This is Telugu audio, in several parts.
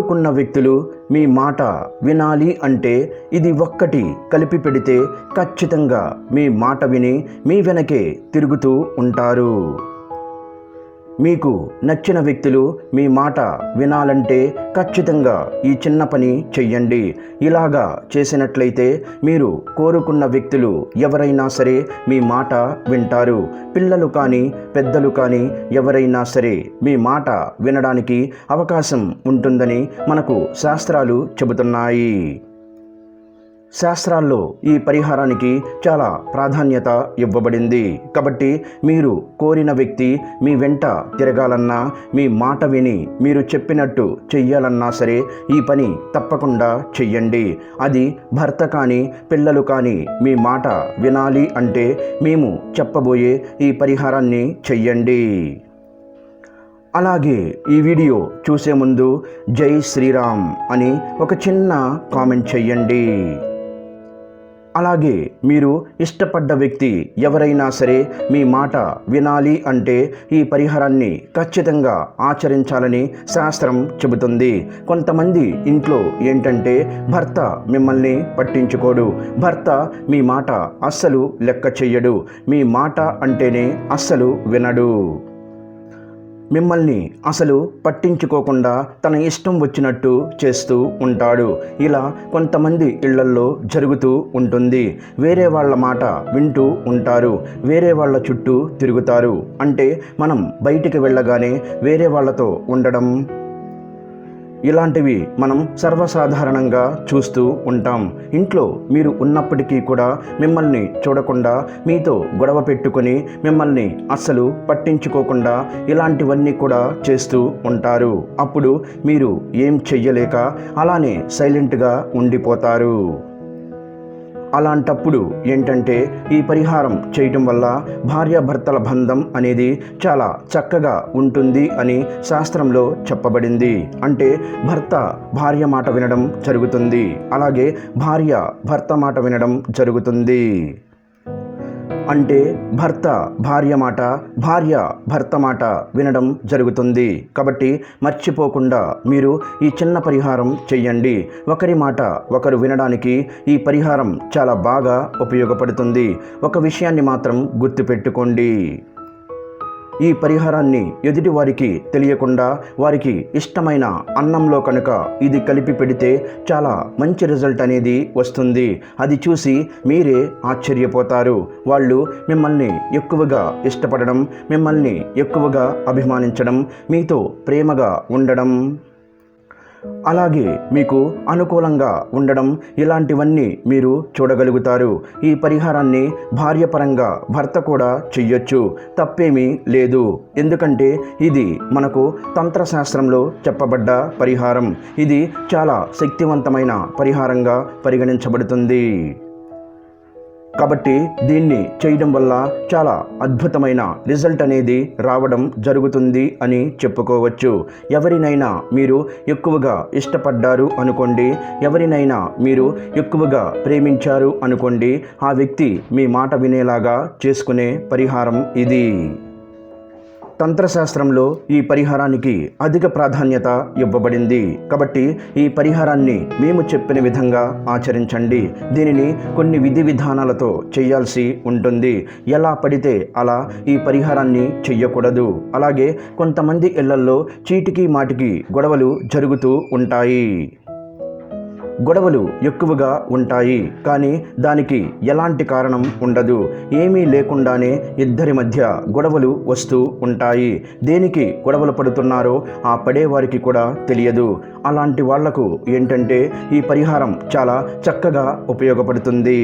కోరుకున్న వ్యక్తులు మీ మాట వినాలి అంటే ఇది ఒక్కటి కలిపి పెడితే ఖచ్చితంగా మీ మాట విని మీ వెనకే తిరుగుతూ ఉంటారు. మీకు నచ్చిన వ్యక్తులు మీ మాట వినాలంటే ఖచ్చితంగా ఈ చిన్న పని చెయ్యండి. ఇలాగా చేసినట్లయితే మీరు కోరుకున్న వ్యక్తులు ఎవరైనా సరే మీ మాట వింటారు. పిల్లలు కానీ పెద్దలు కానీ ఎవరైనా సరే మీ మాట వినడానికి అవకాశం ఉంటుందని మనకు శాస్త్రాలు చెబుతున్నాయి. శాస్త్రాల్లో ఈ పరిహారానికి చాలా ప్రాధాన్యత ఇవ్వబడింది. కాబట్టి మీరు కోరిన వ్యక్తి మీ వెంట తిరగాలన్నా మీ మాట విని మీరు చెప్పినట్టు చెయ్యాలన్నా సరే ఈ పని తప్పకుండా చెయ్యండి. అది భర్త కానీ పిల్లలు కానీ మీ మాట వినాలి అంటే మేము చెప్పబోయే ఈ పరిహారాన్ని చెయ్యండి. అలాగే ఈ వీడియో చూసే ముందు జై శ్రీరామ్ అని ఒక చిన్న కామెంట్ చెయ్యండి. అలాగే మీరు ఇష్టపడ్డ వ్యక్తి ఎవరైనా సరే మీ మాట వినాలి అంటే ఈ పరిహారాన్ని ఖచ్చితంగా ఆచరించాలని శాస్త్రం చెబుతుంది. కొంతమంది ఇంట్లో ఏంటంటే భర్త మిమ్మల్ని పట్టించుకోడు. భర్త మీ మాట అస్సలు లెక్క చెయ్యడు. మీ మాట అంటేనే అస్సలు వినడు. మిమ్మల్ని అసలు పట్టించుకోకుండా తన ఇష్టం వచ్చినట్టు చేస్తూ ఉంటాడు. ఇలా కొంతమంది ఇళ్ళల్లో జరుగుతూ ఉంటుంది. వేరే వాళ్ళ మాట వింటూ ఉంటారు. వేరే వాళ్ళ చుట్టూ తిరుగుతారు. అంటే మనం బయటికి వెళ్ళగానే వేరే వాళ్ళతో ఉండడం ఇలాంటివి మనం సర్వసాధారణంగా చూస్తూ ఉంటాం. ఇంట్లో మీరు ఉన్నప్పటికీ కూడా మిమ్మల్ని చూడకుండా మీతో గొడవ పెట్టుకొని మిమ్మల్ని అస్సలు పట్టించుకోకుండా ఇలాంటివన్నీ కూడా చేస్తూ ఉంటారు. అప్పుడు మీరు ఏం చెయ్యలేక అలానే సైలెంట్గా ఉండిపోతారు. అలాంటప్పుడు ఏంటంటే ఈ పరిహారం చేయటం వల్ల భార్యాభర్తల బంధం అనేది చాలా చక్కగా ఉంటుంది అని శాస్త్రంలో చెప్పబడింది. అంటే భర్త భార్య మాట వినడం జరుగుతుంది. అలాగే భార్య భర్త మాట వినడం జరుగుతుంది. అంటే భర్త భార్య మాట భార్య భర్త మాట వినడం జరుగుతుంది. కాబట్టి మర్చిపోకుండా మీరు ఈ చిన్న పరిహారం చెయ్యండి. ఒకరి మాట ఒకరు వినడానికి ఈ పరిహారం చాలా బాగా ఉపయోగపడుతుంది. ఒక విషయాన్ని మాత్రం గుర్తుపెట్టుకోండి. ఈ పరిహారాన్ని ఎదుటి వారికి తెలియకుండా వారికి ఇష్టమైన అన్నంలో కనుక ఇది కలిపి పెడితే చాలా మంచి రిజల్ట్ అనేది వస్తుంది. అది చూసి మీరే ఆశ్చర్యపోతారు. వాళ్ళు మిమ్మల్ని ఎక్కువగా ఇష్టపడడం మిమ్మల్ని ఎక్కువగా అభిమానించడం మీతో ప్రేమగా ఉండడం. అలాగే మీకు అనుకూలంగా ఉండడం ఇలాంటివన్నీ మీరు చూడగలుగుతారు. ఈ పరిహారాన్ని భార్యపరంగా భర్త కూడా చెయ్యొచ్చు. తప్పేమీ లేదు. ఎందుకంటే ఇది మనకు తంత్రశాస్త్రంలో చెప్పబడ్డ పరిహారం. ఇది చాలా శక్తివంతమైన పరిహారంగా పరిగణించబడుతుంది. కాబట్టి దీన్ని చేయడం వల్ల చాలా అద్భుతమైన రిజల్ట్ అనేది రావడం జరుగుతుంది అని చెప్పుకోవచ్చు. ఎవరినైనా మీరు ఎక్కువగా ఇష్టపడ్డారు అనుకోండి ఎవరినైనా మీరు ఎక్కువగా ప్రేమించారు అనుకోండి ఆ వ్యక్తి మీ మాట వినేలాగా చేసుకునే పరిహారం ఇది. తంత్రశాస్త్రంలో ఈ పరిహారానికి అధిక ప్రాధాన్యత ఇవ్వబడింది. కాబట్టి ఈ పరిహారాన్ని మేము చెప్పిన విధంగా ఆచరించండి. దీనిని కొన్ని విధి విధానాలతో చేయాల్సి ఉంటుంది. ఎలా పడితే అలా ఈ పరిహారాన్ని చెయ్యకూడదు. అలాగే కొంతమంది ఇళ్ళల్లో చీటికి మాటికి గొడవలు జరుగుతూ ఉంటాయి. గొడవలు ఎక్కువగా ఉంటాయి. కానీ దానికి ఎలాంటి కారణం ఉండదు. ఏమీ లేకుండానే ఇద్దరి మధ్య గొడవలు వస్తూ ఉంటాయి. దేనికి గొడవలు పడుతున్నారో ఆ పడేవారికి కూడా తెలియదు. అలాంటి వాళ్ళకు ఏంటంటే ఈ పరిహారం చాలా చక్కగా ఉపయోగపడుతుంది.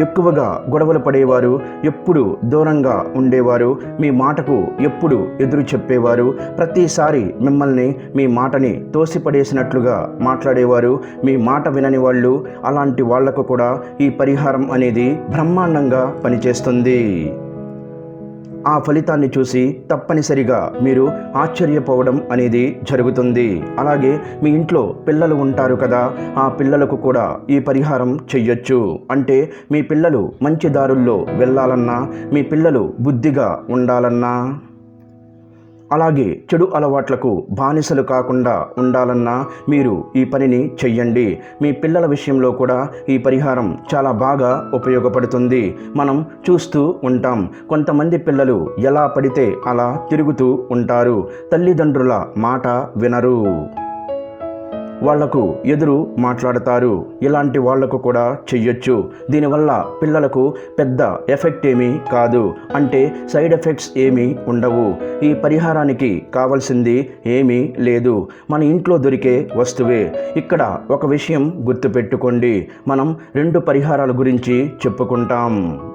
ఎక్కువగా గొడవలు పడేవారు ఎప్పుడు దూరంగా ఉండేవారు మీ మాటకు ఎప్పుడు ఎదురు చెప్పేవారు ప్రతిసారి మిమ్మల్ని మీ మాటని తోసిపడేసినట్లుగా మాట్లాడేవారు మీ మాట వినని వాళ్ళు అలాంటి వాళ్ళకు కూడా ఈ పరిహారం అనేది బ్రహ్మాండంగా పనిచేస్తుంది. ఆ ఫలితాన్ని చూసి తప్పనిసరిగా మీరు ఆశ్చర్యపోవడం అనేది జరుగుతుంది. అలాగే మీ ఇంట్లో పిల్లలు ఉంటారు కదా ఆ పిల్లలకు కూడా ఈ పరిహారం చెయ్యొచ్చు. అంటే మీ పిల్లలు మంచి దారుల్లో వెళ్ళాలన్నా మీ పిల్లలు బుద్ధిగా ఉండాలన్నా. అలాగే చెడు అలవాట్లకు బానిసలు కాకుండా ఉండాలన్నా మీరు ఈ పనిని చెయ్యండి. మీ పిల్లల విషయంలో కూడా ఈ పరిహారం చాలా బాగా ఉపయోగపడుతుంది. మనం చూస్తూ ఉంటాం. కొంతమంది పిల్లలు ఎలా పడితే అలా తిరుగుతూ ఉంటారు. తల్లిదండ్రుల మాట వినరు. వాళ్ళకు ఎదురు మాట్లాడతారు. ఇలాంటి వాళ్ళకు కూడా చెయ్యొచ్చు. దీనివల్ల పిల్లలకు పెద్ద ఎఫెక్ట్ ఏమీ కాదు. అంటే సైడ్ ఎఫెక్ట్స్ ఏమీ ఉండవు. ఈ పరిహారానికి కావాల్సింది ఏమీ లేదు. మన ఇంట్లో దొరికే వస్తువే. ఇక్కడ ఒక విషయం గుర్తుపెట్టుకోండి. మనం రెండు పరిహారాల గురించి చెప్పుకుంటాం.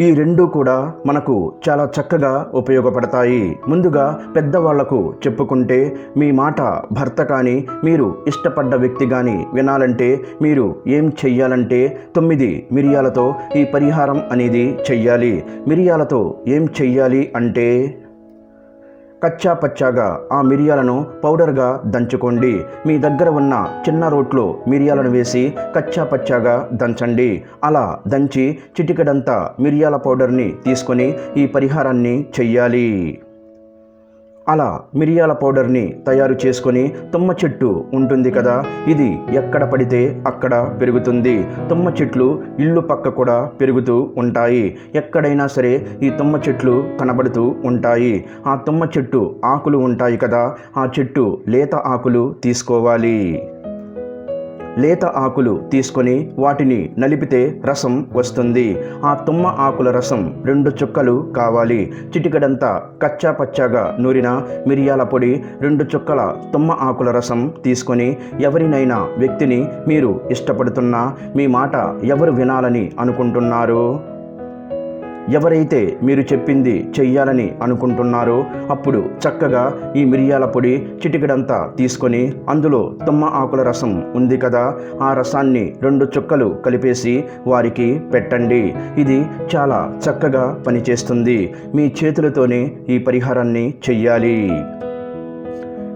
ఈ రెండు కూడా మనకు చాలా చక్కగా ఉపయోగపడతాయి. ముందుగా పెద్దవాళ్ళకు చెప్పుకుంటే మీ మాట భర్త కానీ మీరు ఇష్టపడ్డ వ్యక్తి కానీ వినాలంటే మీరు ఏం చెయ్యాలంటే తొమ్మిది మిరియాలతో ఈ పరిహారం అనేది చెయ్యాలి. మిరియాలతో ఏం చెయ్యాలి అంటే కచ్చా పచ్చాగా ఆ మిరియాలను పౌడర్గా దంచుకోండి. మీ దగ్గర ఉన్న చిన్న రోట్లో మిరియాలను వేసి కచ్చా పచ్చాగా దంచండి. అలా దంచి చిటికడంతా మిరియాల పౌడర్ని తీసుకొని ఈ పరిహారాన్ని చెయ్యాలి. అలా మిరియాల పౌడర్ని తయారు చేసుకొని తుమ్మ చెట్టు ఉంటుంది కదా ఇది ఎక్కడ పడితే అక్కడ పెరుగుతుంది. తుమ్మ చెట్లు ఇల్లు పక్క కూడా పెరుగుతూ ఉంటాయి. ఎక్కడైనా సరే ఈ తుమ్మ చెట్లు కనబడుతూ ఉంటాయి. ఆ తుమ్మ చెట్టు ఆకులు ఉంటాయి కదా ఆ చెట్టు లేత ఆకులు తీసుకోవాలి. లేత ఆకులు తీసుకొని వాటిని నలిపితే రసం వస్తుంది. ఆ తుమ్మ ఆకుల రసం రెండు చుక్కలు కావాలి. చిటికడంతా కచ్చా పచ్చాగా నూరిన మిరియాల పొడి రెండు చుక్కల తుమ్మ ఆకుల రసం తీసుకొని ఎవరినైనా వ్యక్తిని మీరు ఇష్టపడుతున్నా మీ మాట ఎవరు వినాలని అనుకుంటున్నారు? ఎవరైతే మీరు చెప్పింది చెయ్యాలని అనుకుంటున్నారో అప్పుడు చక్కగా ఈ మిరియాల పొడి చిటికడంతా తీసుకొని అందులో తుమ్మ ఆకుల రసం ఉంది కదా ఆ రసాన్ని రెండు చుక్కలు కలిపేసి వారికి పెట్టండి. ఇది చాలా చక్కగా పనిచేస్తుంది. మీ చేతులతోనే ఈ పరిహారాన్ని చెయ్యాలి.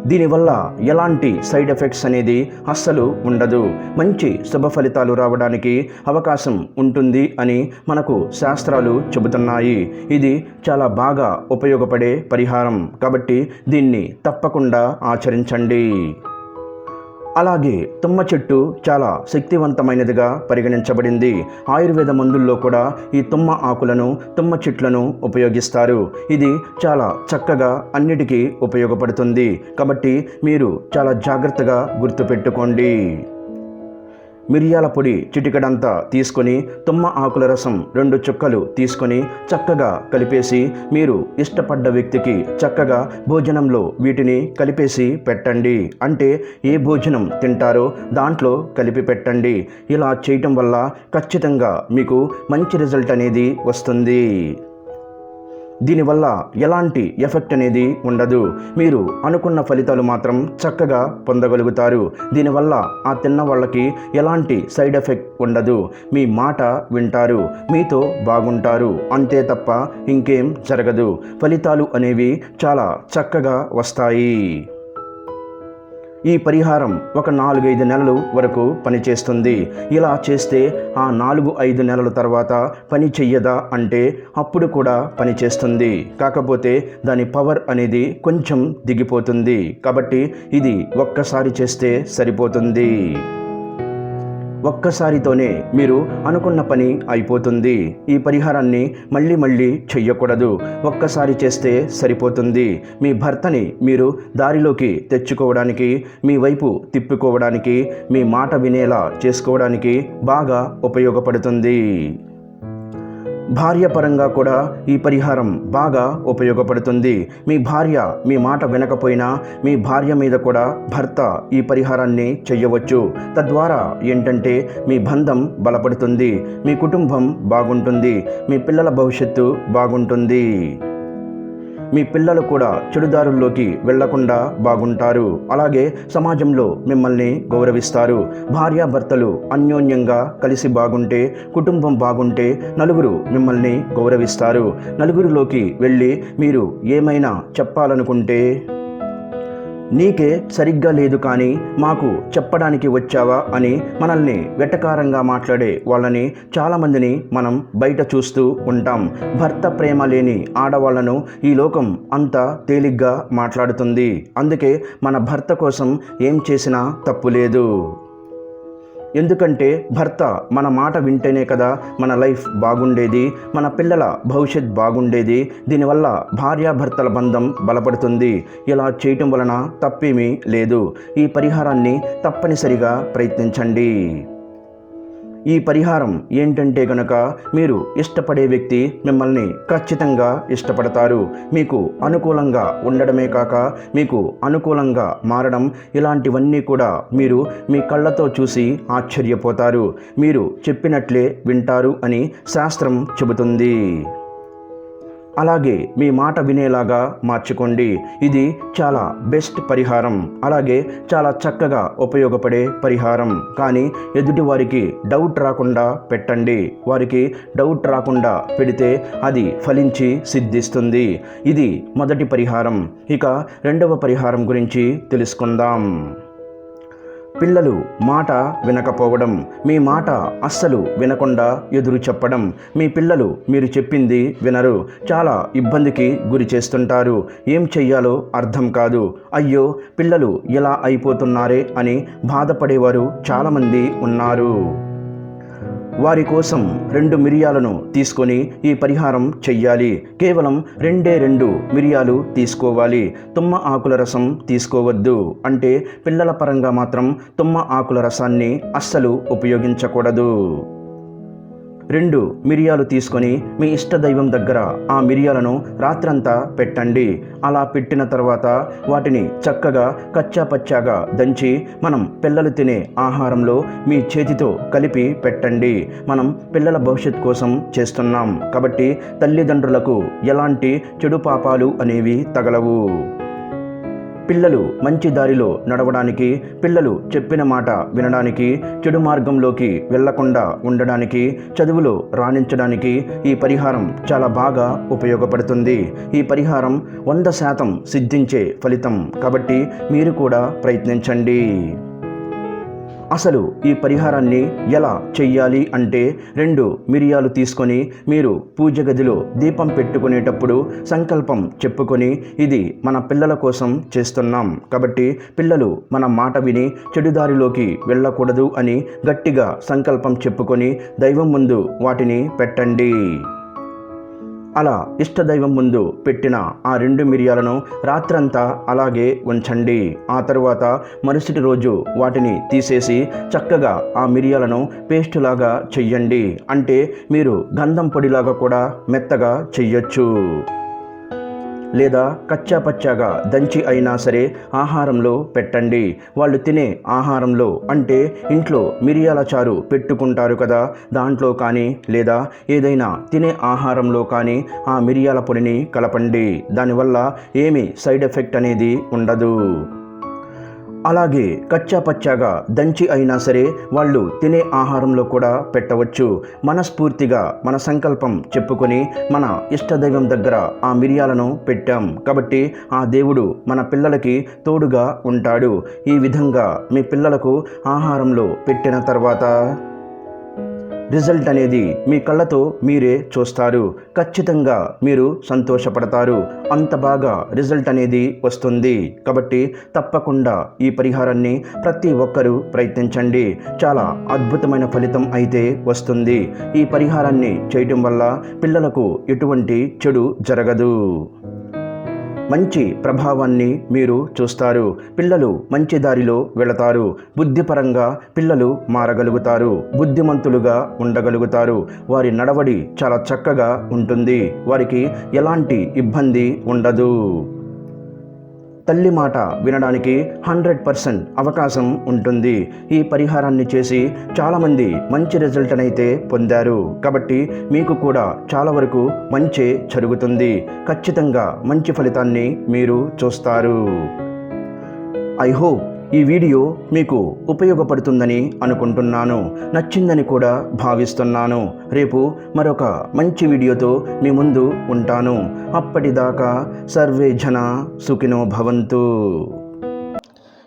దీనివల్ల ఎలాంటి సైడ్ ఎఫెక్ట్స్ అనేది అస్సలు ఉండదు. మంచి శుభ ఫలితాలు రావడానికి అవకాశం ఉంటుంది అని మనకు శాస్త్రాలు చెబుతున్నాయి. ఇది చాలా బాగా ఉపయోగపడే పరిహారం. కాబట్టి దీన్ని తప్పకుండా ఆచరించండి. అలాగే తుమ్మ చెట్టు చాలా శక్తివంతమైనదిగా పరిగణించబడింది. ఆయుర్వేద మందుల్లో కూడా ఈ తుమ్మ ఆకులను తుమ్మ చెట్లను ఉపయోగిస్తారు. ఇది చాలా చక్కగా అన్నిటికీ ఉపయోగపడుతుంది. కాబట్టి మీరు చాలా జాగ్రత్తగా గుర్తుపెట్టుకోండి. మిరియాల పొడి చిటికడంతా తీసుకొని తుమ్మ ఆకుల రసం రెండు చుక్కలు తీసుకొని చక్కగా కలిపేసి మీరు ఇష్టపడ్డ వ్యక్తికి చక్కగా భోజనంలో వీటిని కలిపేసి పెట్టండి. అంటే ఏ భోజనం తింటారో దాంట్లో కలిపి పెట్టండి. ఇలా చేయటం వల్ల ఖచ్చితంగా మీకు మంచి రిజల్ట్ అనేది వస్తుంది. దీనివల్ల ఎలాంటి ఎఫెక్ట్ అనేది ఉండదు. మీరు అనుకున్న ఫలితాలు మాత్రం చక్కగా పొందగలుగుతారు. దీనివల్ల ఆ తిన్న వాళ్ళకి ఎలాంటి సైడ్ ఎఫెక్ట్ ఉండదు. మీ మాట వింటారు. మీతో బాగుంటారు. అంతే తప్ప ఇంకేం జరగదు. ఫలితాలు అనేవి చాలా చక్కగా వస్తాయి. ఈ పరిహారం ఒక నాలుగైదు నెలలు వరకు పనిచేస్తుంది. ఇలా చేస్తే ఆ నాలుగు ఐదు నెలల తర్వాత పని చెయ్యదా అంటే అప్పుడు కూడా పనిచేస్తుంది కాకపోతే దాని పవర్ అనేది కొంచెం దిగిపోతుంది. కాబట్టి ఇది ఒక్కసారి చేస్తే సరిపోతుంది. ఒక్కసారితోనే మీరు అనుకున్న పని అయిపోతుంది. ఈ పరిహారాన్ని మళ్ళీ మళ్ళీ చెయ్యకూడదు. ఒక్కసారి చేస్తే సరిపోతుంది. మీ భర్తని మీరు దారిలోకి తెచ్చుకోవడానికి మీ వైపు తిప్పుకోవడానికి మీ మాట వినేలా చేసుకోవడానికి బాగా ఉపయోగపడుతుంది. భార్య పరంగా కూడా ఈ పరిహారం బాగా ఉపయోగపడుతుంది. మీ భార్య మీ మాట వినకపోయినా మీ భార్య మీద కూడా భర్త ఈ పరిహారాన్ని చెయ్యవచ్చు. తద్వారా ఏంటంటే మీ బంధం బలపడుతుంది. మీ కుటుంబం బాగుంటుంది. మీ పిల్లల భవిష్యత్తు బాగుంటుంది. మీ పిల్లలు కూడా చెడుదారుల్లోకి వెళ్ళకుండా బాగుంటారు. అలాగే సమాజంలో మిమ్మల్ని గౌరవిస్తారు. భార్యాభర్తలు అన్యోన్యంగా కలిసి బాగుంటే కుటుంబం బాగుంటే నలుగురు మిమ్మల్ని గౌరవిస్తారు. నలుగురిలోకి వెళ్ళి మీరు ఏమైనా చెప్పాలనుకుంటే నీకే సరిగ్గా లేదు కానీ మాకు చెప్పడానికి వచ్చావా అని మనల్ని వెటకారంగా మాట్లాడే వాళ్ళని చాలామందిని మనం బయట చూస్తూ ఉంటాం. భర్త ప్రేమ లేని ఆడవాళ్ళను ఈ లోకం అంత తేలిగ్గా మాట్లాడుతుంది. అందుకే మన భర్త కోసం ఏం చేసినా తప్పు లేదు. ఎందుకంటే భర్త మన మాట వింటేనే కదా మన లైఫ్ బాగుండేది మన పిల్లల భవిష్యత్ బాగుండేది. దీనివల్ల భార్యాభర్తల బంధం బలపడుతుంది. ఇలా చేయటం వలన తప్పేమీ లేదు. ఈ పరిహారాన్ని తప్పనిసరిగా ప్రయత్నించండి. ఈ పరిహారం ఏంటంటే గనక మీరు ఇష్టపడే వ్యక్తి మిమ్మల్ని ఖచ్చితంగా ఇష్టపడతారు. మీకు అనుకూలంగా ఉండడమే కాక మీకు అనుకూలంగా మారడం ఇలాంటివన్నీ కూడా మీరు మీ కళ్ళతో చూసి ఆశ్చర్యపోతారు. మీరు చెప్పినట్లే వింటారు అని శాస్త్రం చెబుతుంది. అలాగే మీ మాట వినేలాగా మార్చుకోండి. ఇది చాలా బెస్ట్ పరిహారం. అలాగే చాలా చక్కగా ఉపయోగపడే పరిహారం. కానీ ఎదుటి వారికి డౌట్ రాకుండా పెట్టండి. వారికి డౌట్ రాకుండా పెడితే అది ఫలించి సిద్ధిస్తుంది. ఇది మొదటి పరిహారం. ఇక రెండవ పరిహారం గురించి తెలుసుకుందాం. పిల్లలు మాట వినకపోవడం మీ మాట అస్సలు వినకుండా ఎదురు చెప్పడం మీ పిల్లలు మీరు చెప్పింది వినరు చాలా ఇబ్బందికి గురి చేస్తుంటారు. ఏం చెయ్యాలో అర్థం కాదు. అయ్యో పిల్లలు ఎలా అయిపోతున్నారే అని బాధపడేవారు చాలామంది ఉన్నారు. వారి కోసం రెండు మిరియాలను తీసుకొని ఈ పరిహారం చెయ్యాలి. కేవలం రెండే రెండు మిరియాలు తీసుకోవాలి. తుమ్మ ఆకుల రసం తీసుకోవద్దు. అంటే పిల్లల పరంగా మాత్రం తుమ్మ ఆకుల రసాన్ని అస్సలు ఉపయోగించకూడదు. రెండు మిరియాలు తీసుకొని మీ ఇష్టదైవం దగ్గర ఆ మిరియాలను రాత్రంతా పెట్టండి. అలా పెట్టిన తర్వాత వాటిని చక్కగా కచ్చా పచ్చాగా దంచి మనం పిల్లలు తినే ఆహారంలో మీ చేతితో కలిపి పెట్టండి. మనం పిల్లల భవిష్యత్ కోసం చేస్తున్నాం. కాబట్టి తల్లిదండ్రులకు ఎలాంటి చెడు పాపాలు అనేవి తగలవు. పిల్లలు మంచి దారిలో నడవడానికి పిల్లలు చెప్పిన మాట వినడానికి చెడు మార్గంలోకి వెళ్ళకుండా ఉండడానికి చదువులో రాణించడానికి ఈ పరిహారం చాలా బాగా ఉపయోగపడుతుంది. ఈ పరిహారం వంద శాతం సిద్ధించే ఫలితం. కాబట్టి మీరు కూడా ప్రయత్నించండి. అసలు ఈ పరిహారాన్ని ఎలా చెయ్యాలి అంటే రెండు మిరియాలు తీసుకొని మీరు పూజ గదిలో దీపం పెట్టుకునేటప్పుడు సంకల్పం చెప్పుకొని ఇది మన పిల్లల కోసం చేస్తున్నాం. కాబట్టి పిల్లలు మన మాట విని చెడుదారిలోకి వెళ్ళకూడదు అని గట్టిగా సంకల్పం చెప్పుకొని దైవం ముందు వాటిని పెట్టండి. అలా ఇష్టదైవం ముందు పెట్టిన ఆ రెండు మిరియాలను రాత్రంతా అలాగే ఉంచండి. ఆ తరువాత మరుసటి రోజు వాటిని తీసేసి చక్కగా ఆ మిరియాలను పేస్టులాగా చెయ్యండి. అంటే మీరు గంధం పొడిలాగా కూడా మెత్తగా చెయ్యొచ్చు. లేదా కచ్చా పచ్చాగా దంచి అయినా సరే ఆహారంలో పెట్టండి. వాళ్ళు తినే ఆహారంలో అంటే ఇంట్లో మిరియాల చారు పెట్టుకుంటారు కదా దాంట్లో కానీ లేదా ఏదైనా తినే ఆహారంలో కానీ ఆ మిరియాల పొడిని కలపండి. దానివల్ల ఏమీ సైడ్ ఎఫెక్ట్ అనేది ఉండదు. అలాగే కచ్చా పచ్చాగా దంచి అయినా సరే వాళ్ళు తినే ఆహారంలో కూడా పెట్టవచ్చు. మనస్ఫూర్తిగా మన సంకల్పం చెప్పుకొని మన ఇష్టదైవం దగ్గర ఆ మిరియాలను పెట్టాం. కాబట్టి ఆ దేవుడు మన పిల్లలకి తోడుగా ఉంటాడు. ఈ విధంగా మీ పిల్లలకు ఆహారంలో పెట్టిన తర్వాత రిజల్ట్ అనేది మీ కళ్ళతో మీరే చూస్తారు. ఖచ్చితంగా మీరు సంతోషపడతారు. అంత బాగా రిజల్ట్ అనేది వస్తుంది. కాబట్టి తప్పకుండా ఈ పరిహారాన్ని ప్రతి ఒక్కరూ ప్రయత్నించండి. చాలా అద్భుతమైన ఫలితం అయితే వస్తుంది. ఈ పరిహారాన్ని చేయటం వల్ల పిల్లలకు ఎటువంటి చెడు జరగదు. మంచి ప్రభావాన్ని మీరు చూస్తారు. పిల్లలు మంచి దారిలో వెళతారు. బుద్ధిపరంగా పిల్లలు మారగలుగుతారు. బుద్ధిమంతులుగా ఉండగలుగుతారు. వారి నడవడి చాలా చక్కగా ఉంటుంది. వారికి ఎలాంటి ఇబ్బంది ఉండదు. తల్లి మాట వినడానికి హండ్రెడ్ పర్సెంట్ అవకాశం ఉంటుంది. ఈ పరిహారాన్ని చేసి చాలామంది మంచి రిజల్ట్ అయితే పొందారు. కాబట్టి మీకు కూడా చాలా వరకు మంచే జరుగుతుంది. ఖచ్చితంగా మంచి ఫలితాన్ని మీరు చూస్తారు. ఐ హోప్ ఈ వీడియో మీకు ఉపయోగపడుతుందని అనుకుంటున్నాను. నచ్చిందని కూడా భావిస్తున్నాను. రేపు మరొక మంచి వీడియోతో మీ ముందు ఉంటాను. అప్పటిదాకా సర్వే జన సుఖినో భవంతు.